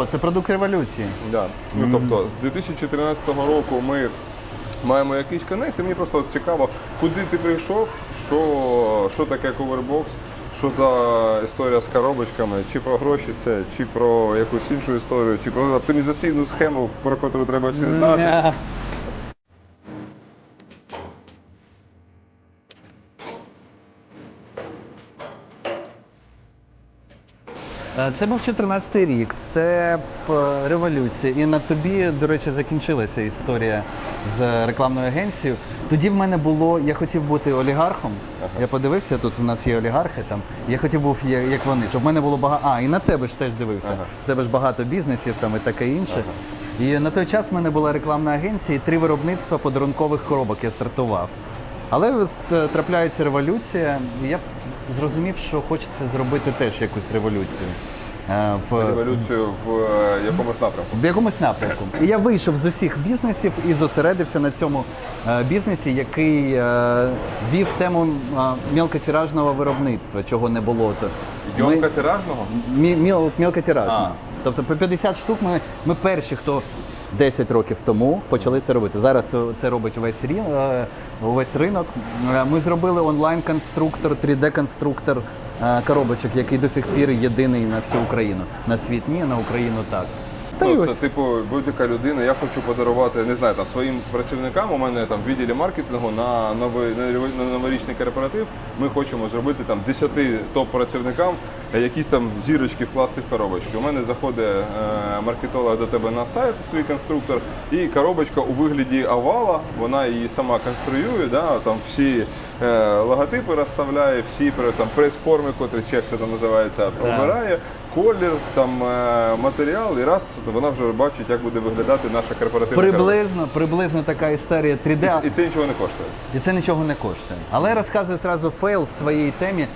О, це продукт революції. Да. Ну, тобто, з 2014 року ми маємо якийсь коннект, і мені просто цікаво, куди ти прийшов, що, що таке ковербокс, що за історія з коробочками, чи про гроші це, чи про якусь іншу історію, чи про оптимізаційну схему, про яку треба всі знати. Це був 14 рік, це революція. І на тобі, до речі, закінчилася історія з рекламною агенцією. Тоді в мене було, я хотів бути олігархом. Я подивився, тут у нас є олігархи там. Я хотів був як вони, щоб в мене було багато. А, і на тебе ж теж дивився. В тебе ж багато бізнесів там і таке інше. І на той час в мене була рекламна агенція і три виробництва подарункових коробок я стартував. Але е, трапляється революція, і я зрозумів, що хочеться зробити теж якусь революцію. е, В, Революцію в е, якомусь напрямку. в якомусь напрямку. І я вийшов з усіх бізнесів і зосередився на цьому е, бізнесі, який е, вів тему е, мілкотиражного виробництва, чого не було. То Ідіомка тиражного? Мі, міл, мілкотиражна. А. Тобто по 50 штук ми, ми перші, хто 10 років тому почали це робити. Зараз це, це робить увесь, рі, е, увесь ринок. Е, Ми зробили онлайн-конструктор, 3D-конструктор е, коробочок, який до сих пір єдиний на всю Україну. На світ ні, на Україну так. Та Тобто, ось. типу, будь-яка людина, я хочу подарувати, не знаю, там своїм працівникам. У мене там в відділі маркетингу на новий на новорічний корпоратив. Ми хочемо зробити там 10 топ-працівникам е, якісь там зірочки вкласти в коробочки. У мене заходить е, маркетолог до тебе на сайт, твій конструктор, і коробочка у вигляді овала. Вона її сама конструює. Да, там всі е, логотипи розставляє, всі там прес-форми, котрі чи як це там називається, пробирає колір, там е, матеріал, і раз вона вже бачить, як буде виглядати наша корпоративна Приблизно, приблизно така історія 3D, коробка. І це нічого не коштує. і це нічого не коштує. Але розказую зразу фейл в своїй темі.